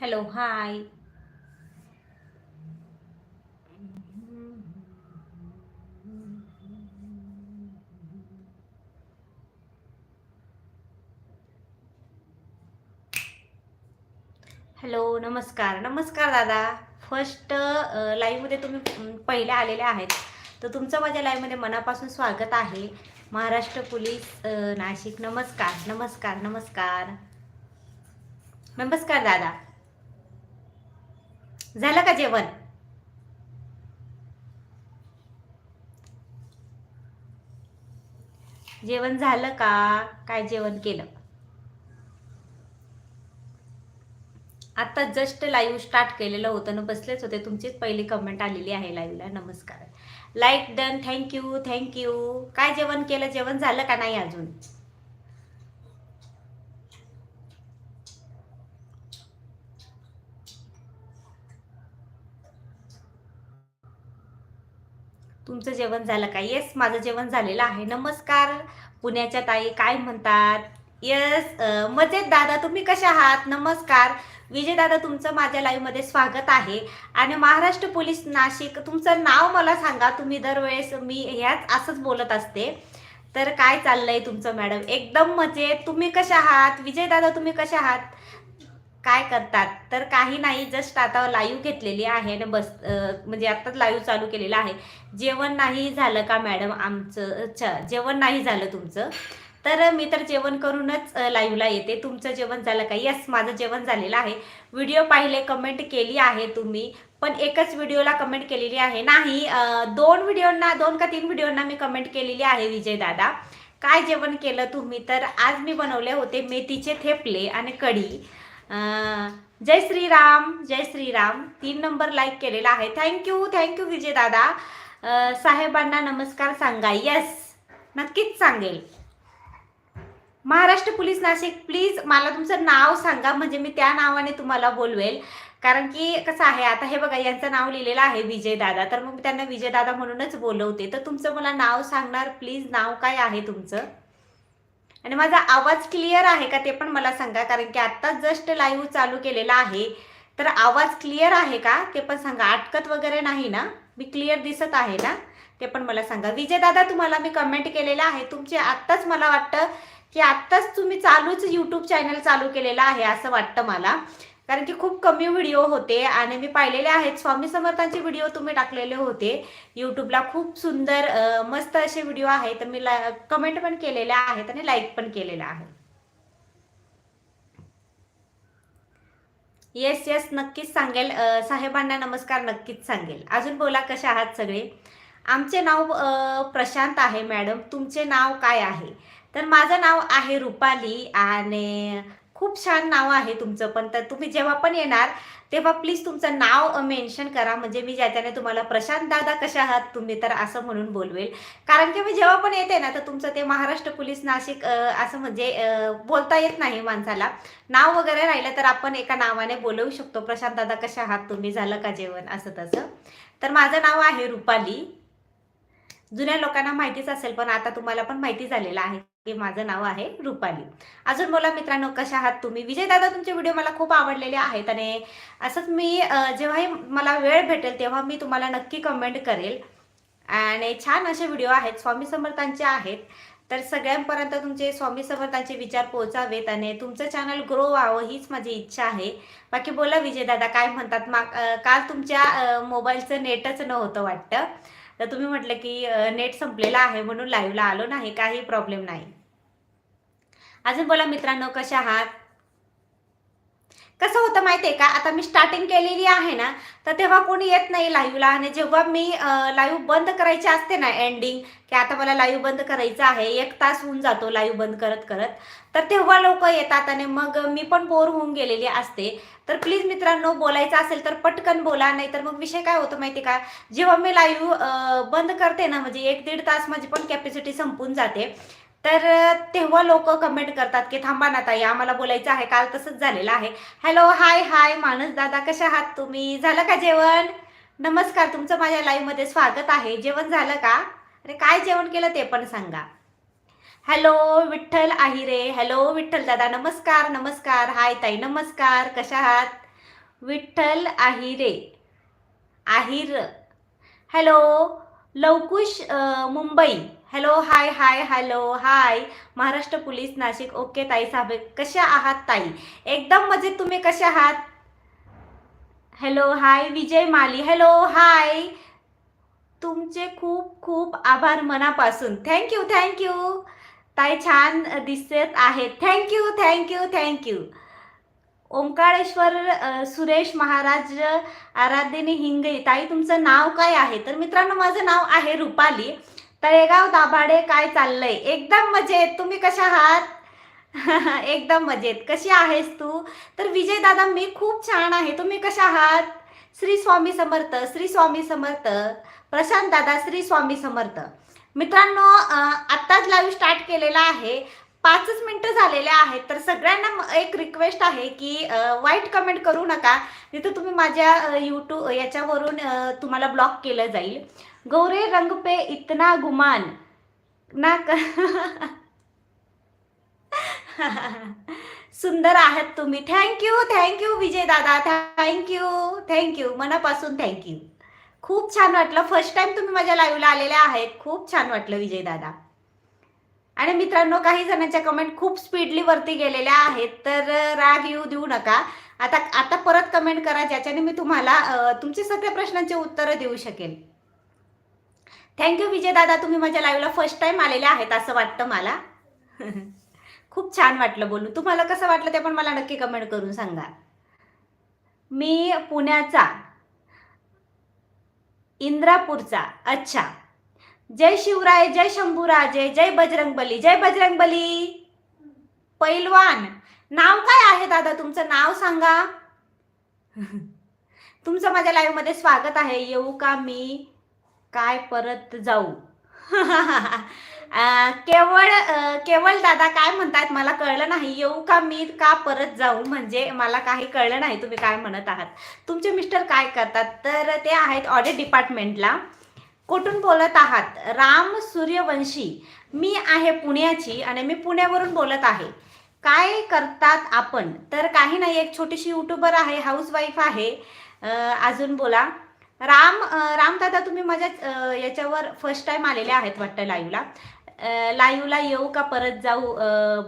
Hello hi. Hello नमस्कार. नमस्कार दादा. फर्स्ट लाईव्हमध्ये तुम्ही पहिले आलेले आहेत. तर तुमचं माझ्या लाईव्हमध्ये मनापासून स्वागत आहे. महाराष्ट्र पोलीस नाशिक. नमस्कार नमस्कार नमस्कार. नमस्कार दादा. झालं का जेवण? जेवण झालं का? काय जेवण केलं? आता जस्ट लाईव्ह स्टार्ट केलेलं होतं ना बसलेच होते. तुमचीच पहिली कमेंट आलेली आहे लाईव्हला नमस्कार. लाईक डन थँक्यू थँक्यू काय जेवण केलं? जेवण झालं का नाही अजून? तुमचं जेवण झालं का? येस माझं जेवण झालेलं आहे. नमस्कार. पुण्याच्या ताई काय म्हणतात? येस मजेत दादा तुम्ही कशा आहात? नमस्कार. विजय दादा तुमचं माझ्या लाईव्हमध्ये स्वागत आहे. आणि महाराष्ट्र पोलीस नाशिक तुमचं नाव मला सांगा. तुम्ही दरवेळेस मी ह्याच असंच बोलत असते. तर काय चाललंय तुमचं मॅडम? एकदम मजेत. तुम्ही कशा आहात? विजय दादा तुम्ही कशा आहात? काय करतात? तर काही नाही जस्ट आता लाईव्ह घेतलेली आहे आणि बस म्हणजे आत्ताच लाईव्ह चालू केलेलं आहे. जेवण नाही झालं का मॅडम आमचं? अच्छा जेवण नाही झालं तुमचं? तर मी तर जेवण करूनच लाईव्हला येते. तुमचं जेवण झालं का? येस माझं जेवण झालेलं आहे. व्हिडिओ पाहिले कमेंट केली आहे तुम्ही पण एकच व्हिडिओला कमेंट केलेली आहे. नाही दोन व्हिडिओंना दोन का तीन व्हिडिओंना मी कमेंट केलेली आहे विजय दादा. काय जेवण केलं तुम्ही? तर आज मी बनवले होते मेथीचे थेपले आणि कढी. जय श्रीराम जय श्रीराम. तीन नंबर लाईक केलेला आहे. थँक्यू थँक्यू विजय दादा. साहेबांना नमस्कार सांगा. येस नक्कीच सांगेल. महाराष्ट्र पोलीस नाशिक प्लीज मला तुमचं नाव सांगा. म्हणजे मी त्या नावाने तुम्हाला बोलवेल. कारण की कसं आहे आता हे बघा यांचं नाव लिहिलेलं आहे विजय दादा. तर मग त्यांना विजय दादा म्हणूनच बोलवते. तर तुमचं मला नाव सांगणार प्लीज नाव काय आहे तुमचं? आणि माझा आवाज क्लिअर आहे का ते पण मला सांगा कारण की आत्ता जस्ट लाईव्ह चालू केलेला आहे. तर आवाज क्लिअर आहे का? ते पण सांगा. अटकत वगैरे नाही ना? मी क्लिअर दिसत आहे ना? ते पण मला सांगा. विजयदादा तुम्हाला मी कमेंट केलेलं आहे. तुमचे आत्ताच मला वाटतं की आत्ताच तुम्ही चालूच यूट्यूब चॅनल चालू केलेलं आहे असं वाटतं मला. कारण की खूप कमी व्हिडिओ होते आणि मी पाहिलेले आहेत. स्वामी समर्थांचे व्हिडिओ तुम्ही टाकलेले होते. यूट्यूबला खूप सुंदर मस्त असे व्हिडिओ आहेत. तर मी कमेंट पण केलेल्या आहेत आणि लाईक पण केलेल्या आहे येस येस नक्कीच सांगेल. साहेबांना नमस्कार नक्कीच सांगेल. अजून बोला कशा आहात सगळे? आमचे नाव प्रशांत आहे मॅडम. तुमचे नाव काय आहे? तर माझं नाव आहे रुपाली आणि खूप छान नाव आहे तुमचं पण तर तुम्ही जेव्हा पण येणार तेव्हा प्लीज तुमचं नाव मेन्शन करा. म्हणजे मी ज्याच्याने तुम्हाला प्रशांत दादा कशा आहात तुम्ही तर असं म्हणून बोलवेल. कारण की मी जेव्हा पण येते ना तर तुमचं ते महाराष्ट्र पोलीस नाशिक असं म्हणजे बोलता येत नाही माणसाला. नाव वगैरे राहिलं तर आपण एका नावाने बोलवू शकतो. प्रशांत दादा कशा आहात तुम्ही झालं का जेवण? असं तसं. तर माझं नाव आहे रुपाली. जुन्या लोकांना माहितीच असेल पण आता तुम्हाला पण माहिती झालेलं आहे. की माझं नाव आहे रुपाली. अजून बोला मित्रांनो कशा आहात तुम्ही? विजयदादा तुमचे व्हिडिओ मला खूप आवडलेले आहेत आणि असंच मी जेव्हाही मला वेळ भेटेल तेव्हा मी तुम्हाला नक्की कमेंट करेल. आणि छान असे व्हिडिओ आहेत स्वामी समर्थांचे आहेत. तर सगळ्यांपर्यंत तुमचे स्वामी समर्थांचे विचार पोहोचावेत आणि तुमचं चॅनल ग्रो व्हावं हीच माझी इच्छा आहे. बाकी बोला विजयदादा काय म्हणतात? मा काल तुमच्या मोबाईलचं नेटच नव्हतं वाटतं. तर तुम्ही म्हटलं की नेट संपलेलं आहे म्हणून लाईव्हला आलो नाही काही प्रॉब्लेम नाही. अजून बोला मित्रांनो कशा आहात? कसं होतं माहितीये का? आता मी स्टार्टिंग केलेली आहे ना तर तेव्हा कोणी येत नाही लाईव्हला आणि जेव्हा मी लाईव्ह बंद करायची असते ना एंडिंग की आता मला लाईव्ह बंद करायचं आहे एक तास होऊन जातो लाईव्ह बंद करत करत तर तेव्हा लोक येतात आणि मग मी पण बोर होऊन गेलेली असते. तर प्लीज मित्रांनो बोलायचं असेल तर पटकन बोला नाही तर मग विषय काय होतो माहिती का? जेव्हा मी लाईव्ह बंद करते ना म्हणजे एक दीड तास माझी पण कॅपॅसिटी संपून जाते. तर तेव्हा लोक कमेंट करतात की थांबा ना ताई आम्हाला बोलायचं आहे काल तसंच झालेलं आहे. हॅलो हाय हाय माणूस दादा कशा आहात तुम्ही? झालं का जेवण? नमस्कार तुमचं माझ्या लाईव्हमध्ये स्वागत आहे. जेवण झालं का? अरे काय जेवण केलं ते पण सांगा. हॅलो विठ्ठल आहिरे हॅलो विठ्ठल दादा नमस्कार नमस्कार. हाय ताई नमस्कार. कशा आहात? Vitthal Ahire Ahir hello Lavkush Mumbai. Hello hi hi hello hi. Maharashtra police Nashik. Okay ताई साहेब. कशा आहात ताई? एकदम मजेत तुम्ही कशा आहात? Hello hi Vijay Mali. Hello hi. तुमचे खूप खूप आभार मनापासून. थँक्यू थँक्यू ताई छान दिसत आहेत. Thank you thank you thank you Omkareshwar Suresh Maharaj आराध्यने हिंगई. ताई तुमचं नाव काय आहे? तर मित्रांनो माझं नाव आहे रुपाली. तळेगाव दाभाडे काय चाललंय? एकदम मजेत. तुम्ही कशा आहात? एकदम मजेत. कशी आहेस तू? तर विजय दादा मी खूप छान आहे. तुम्ही कशा आहात? श्री स्वामी समर्थ श्री स्वामी समर्थ. प्रशांत दादा श्री स्वामी समर्थ. मित्रांनो आत्ताच लाईव्ह स्टार्ट केलेला आहे. पाचच मिनिटं झालेले आहेत तर सगळ्यांना एक रिक्वेस्ट आहे की वाईट कमेंट करू नका. तिथं तुम्ही माझ्या यूट्यूब याच्यावरून तुम्हाला ब्लॉक केलं जाईल. गौरे रंग पे इतना गुमान. ना क सुंदर आहात तुम्ही. थँक्यू थँक्यू विजय दादा. थँक्यू थँक्यू मनापासून थँक्यू खूप छान वाटलं. फर्स्ट टाइम तुम्ही माझ्या लाईव्हला आलेल्या आहेत. खूप छान वाटलं विजय दादा. आणि मित्रांनो काही जणांच्या कमेंट खूप स्पीडली वरती गेलेल्या आहेत तर राग येऊ देऊ नका. आता आता परत कमेंट करा ज्याच्याने मी तुम्हाला तुमचे सगळ्या प्रश्नांचे उत्तरं देऊ शकेल थँक्यू विजय दादा. तुम्ही माझ्या लाईव्हला फर्स्ट टाइम आलेले आहेत असं वाटतं मला. खूप छान वाटलं बोलून. तुम्हाला कसं वाटलं ते पण मला नक्की कमेंट करून सांगा. मी पुण्याचा इंद्रापूरचा अच्छा. जय शिवराय जय शंभूराजे जय बजरंगबली जय बजरंगबली. पैलवान नाव काय आहे दादा? तुमचं नाव सांगा. तुमचं माझ्या लाईव्हमध्ये स्वागत आहे. येऊ का मी? काय परत जाऊ? केवळ केवळ दादा काय म्हणतात मला कळलं नाही. येऊ का मी का परत जाऊ? म्हणजे मला काही कळलं नाही तुम्ही काय म्हणत आहात. तुमचे मिस्टर काय करतात? तर ते आहेत ऑडिट डिपार्टमेंटला कुठून बोलत आहात? राम सूर्यवंशी. मी आहे पुण्याची आणि मी पुण्यावरून बोलत आहे. काय करतात आपण? तर काही नाही एक छोटीशी युट्यूबर आहे हाऊसवाईफ आहे. अजून बोला. राम रामदादा तुम्ही माझ्या याच्यावर फर्स्ट टाइम आलेले आहेत वाटतं लाईव्हला लाईव्हला येऊ का परत जाऊ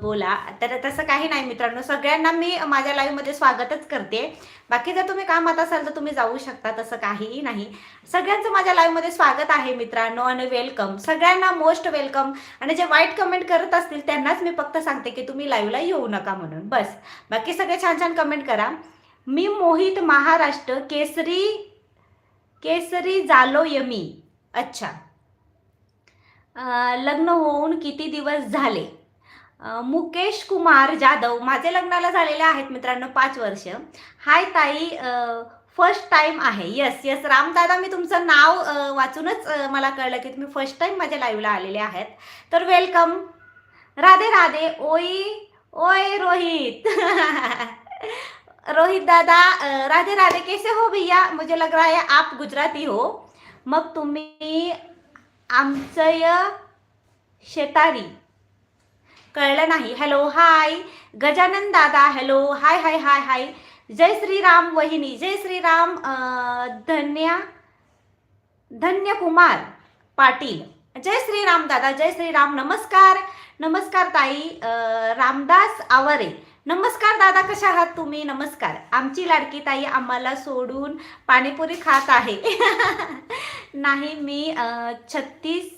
बोला. तर तसं काही नाही मित्रांनो. सगळ्यांना मी माझ्या लाईव्हमध्ये स्वागतच करते. बाकी जर तुम्ही कामात असाल तर तुम्ही जाऊ शकता तसं काहीही नाही. सगळ्यांचं माझ्या लाईव्हमध्ये स्वागत आहे मित्रांनो आणि वेलकम सगळ्यांना मोस्ट वेलकम आणि जे वाईट कमेंट करत असतील त्यांनाच मी फक्त सांगते की तुम्ही लाईव्हला येऊ नका म्हणून. बस. बाकी सगळे छान छान कमेंट करा. मी मोहित महाराष्ट्र केसरी केसरी जालो यमी अच्छा. लग्न होऊन किती दिवस झाले? मुकेश कुमार जाधव माझे लग्नाला झालेले आहेत मित्रांनो पाच वर्ष. हाय ताई फर्स्ट टाईम आहे. यस यस रामदादा मी तुमचं नाव वाचूनच मला कळलं की तुम्ही फर्स्ट टाईम माझ्या लाईव्हला आलेले आहेत. तर वेलकम राधे राधे ओई ओय रोहित. रोहित दादा राधे राधे कैसे हो भैया? मुझे लग रहा है आप गुजराती हो. मग तुम्ही आमचं शेतारी. कळलं नाही? हॅलो हाय गजानन दादा हॅलो हाय हाय हाय हाय जय श्रीराम वहिनी जय श्रीराम धन्या धन्य कुमार पाटील. जय श्रीराम दादा जय श्रीराम. नमस्कार. नमस्कार ताई रामदास आवारे. नमस्कार दादा कशा आहात तुम्ही? नमस्कार. आमची लाडकी ताई आम्हाला सोडून पाणीपुरी खात आहे. नाही मी छत्तीसगिरीचा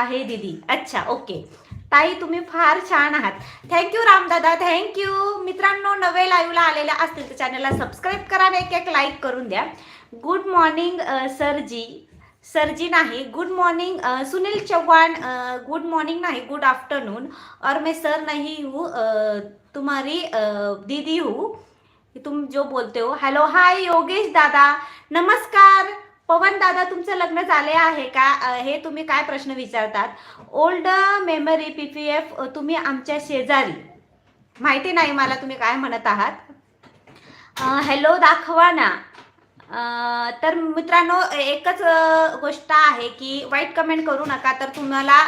आहे दीदी. अच्छा ओके. ताई तुम्ही फार छान आहात. थँक्यू रामदादा थँक्यू मित्रांनो नवे लाईव्हला आलेल्या असतील तर चॅनलला सबस्क्राईब करा आणि एक एक लाईक करून द्या. गुड मॉर्निंग सरजी. सरजी नाही. Good morning Sunil Chauhan good morning नाही गुड आफ्टरनून और मैं सर नहीं हूँ तुम्हारी दीदी हूँ। तुम जो बोलते हो। हॅलो हाय योगेश दादा. नमस्कार. पवन दादा तुमचं लग्न झाले आहे का? हे तुम्ही काय प्रश्न विचारतात? Old memory P P F तुम्ही आमच्या शेजारी. माहिती नाही मला तुम्ही काय म्हणत आहात? हॅलो दाखवा ना. तर मित्रांनो एकच गोष्ट आहे की वाईट कमेंट करू नका तर तुम्हाला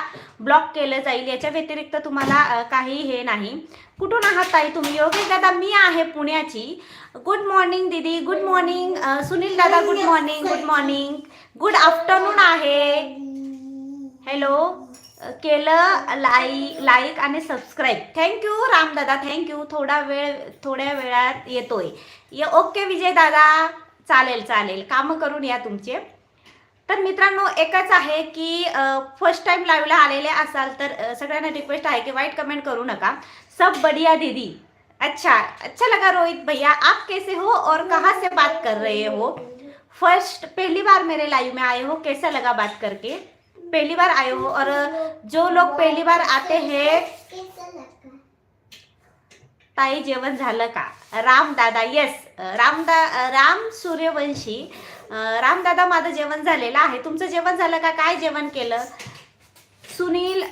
ब्लॉक केलं जाईल. याच्या व्यतिरिक्त तुम्हाला काही हे नाही. कुठून आहात ताई तुम्ही? योगेश दादा मी आहे पुण्याची. गुड मॉर्निंग दीदी. गुड मॉर्निंग सुनील दादा good morning good morning good afternoon आहे. हॅलो केलं लाई लाईक आणि subscribe thank you Ramdada thank you थोडा वेळ थोड्या वेळात येतोय. ओके विजय दादा. चालेल चालेल. कामं करून या तुमचे. तर मित्रांनो एकच आहे की फर्स्ट टाइम लाईव्हला आलेले असाल तर सगळ्यांना रिक्वेस्ट आहे की वाईट कमेंट करू नका. सब बढ़िया दीदी. अच्छा अच्छा लगा रोहित भैया. आप कैसे हो और कहाँ से बात कर रहे हो? फर्स्ट पहली बार मेरे लाइव में आए हो कैसा लगा बात करके? पहली बार आए हो और जो लोग पहली बार आते हैं ताई जेवण झालं का? रामदादा येस रामदा राम सूर्यवंशी. रामदादा माझं जेवण झालेलं आहे. तुमचं जेवण झालं का? काय जेवण केलं? सुनील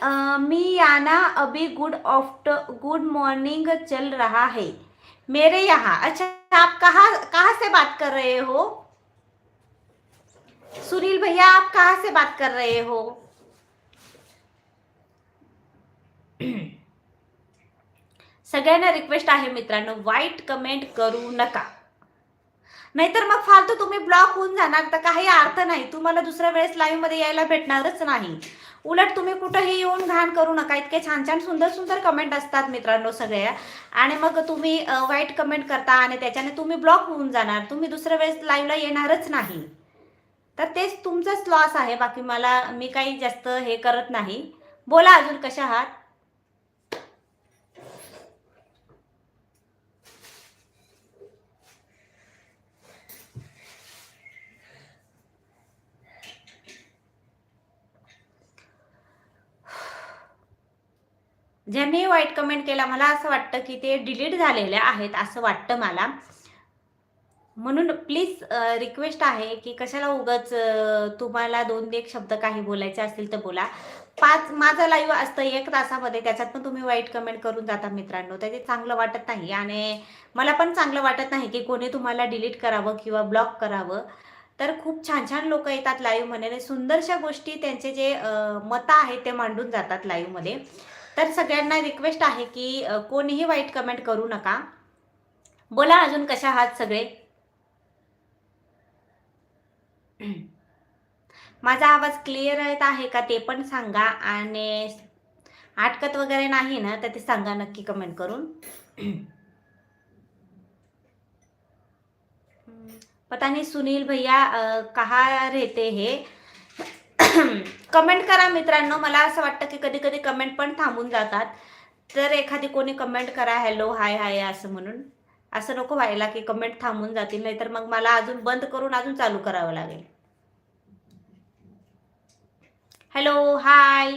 मी याना अभी गुड आफ्टर गुड मॉर्निंग चल रहा है. मेरे यहाँ. अच्छा आप कहाँ कहाँ से बात कर रहे हो? सुनील भैया आप कहाँ से बात कर रहे हो? सगळ्यांना रिक्वेस्ट आहे मित्रांनो वाईट कमेंट करू नका. नाहीतर मग फालतू तुम्ही ब्लॉक होऊन जाणार तर काही अर्थ नाही. तुम्हाला दुसऱ्या वेळेस लाईव्हमध्ये यायला भेटणारच नाही. उलट तुम्ही कुठंही येऊन घाण करू नका. इतके छान छान सुंदर सुंदर कमेंट असतात मित्रांनो सगळ्या. आणि मग तुम्ही वाईट कमेंट करता आणि त्याच्याने तुम्ही ब्लॉक होऊन जाणार. तुम्ही दुसऱ्या वेळेस लाईव्हला येणारच नाही. तर तेच तुमचंच लॉस आहे. बाकी मला मी काही जास्त हे करत नाही. बोला अजून कशा आहात? ज्यांनी वाईट कमेंट केला मला असं वाटतं की ते डिलीट झालेले आहेत असं वाटतं मला. म्हणून प्लीज रिक्वेस्ट आहे की कशाला उगाच तुम्हाला दोन एक शब्द काही बोलायचे असतील तर बोला. पाच माझं लाईव्ह असतं एक तासामध्ये त्याच्यात पण तुम्ही वाईट कमेंट करून जाता मित्रांनो. तर ते चांगलं वाटत नाही. आणि मला पण चांगलं वाटत नाही की कोणी तुम्हाला डिलीट करावं किंवा ब्लॉक करावं. तर खूप छान छान लोक येतात लाईव्हमध्ये आणि सुंदरशा गोष्टी त्यांचे जे मतं आहेत ते मांडून जातात लाईव्हमध्ये तर सगळ्यांना रिक्वेस्ट आहे की कोणीही वाईट कमेंट करू नका. बोला अजून कशा आहात सगळे? माझा आवाज क्लिअर येत आहे का ते पण सांगा आणि आटकत वगैरे नाही ना तर ते सांगा नक्की कमेंट करून. पता नहीं सुनील भैया कहाँ रहते हे? कमेंट करा मित्रांनो. मला असं वाटतं की कधी कधी कमेंट पण थांबून जातात. तर एखादी कोणी कमेंट करा हॅलो हाय हाय असं म्हणून. असं नको व्हायला की कमेंट थांबून जातील नाहीतर मग मला अजून बंद करून अजून चालू करावं लागेल. Hello hi.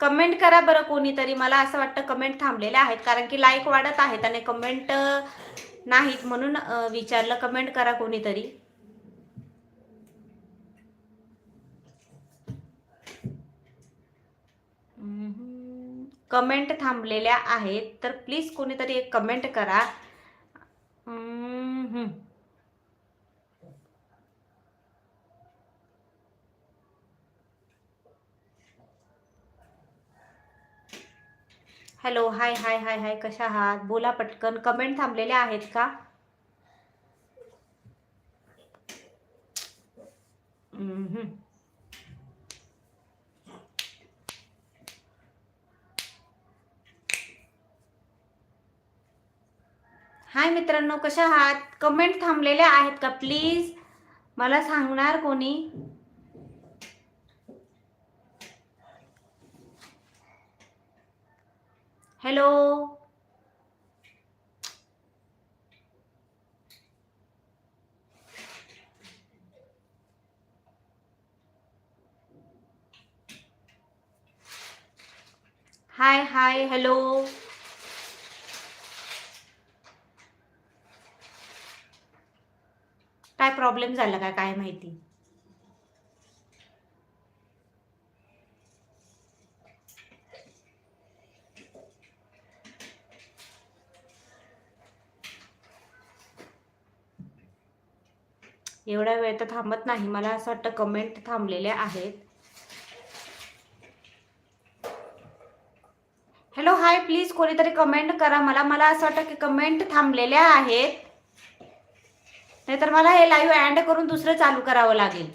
कमेंट करा बरं कोणीतरी. मला असं वाटतं कमेंट थांबलेल्या आहेत कारण की लाईक वाढत आहेत आणि कमेंट नाहीत म्हणून विचारलं. कमेंट करा कोणीतरी. कमेंट थांबलेल्या आहेत. तर प्लीज कोणीतरी एक कमेंट करा. हॅलो हाय हाय हाय हाय कशा आहात? बोला पटकन. कमेंट थांबलेल्या आहेत का? हम्म. हाय मित्रांनो कशा आहात? कमेंट थांबलेल्या आहेत का? प्लीज मला सांगणार कोणी? हॅलो हाय हाय हॅलो काय प्रॉब्लेम झाला का काय माहिती? एवढा वेळ तर थांबत नाही. मला असं वाटतं कमेंट थांबलेल्या आहेत. हॅलो हाय प्लीज कोणीतरी कमेंट करा. मला मला असं वाटतं की कमेंट थांबलेल्या आहेत. नाहीतर मला हे लाईव्ह अँड करून दुसरं चालू करावं लागेल.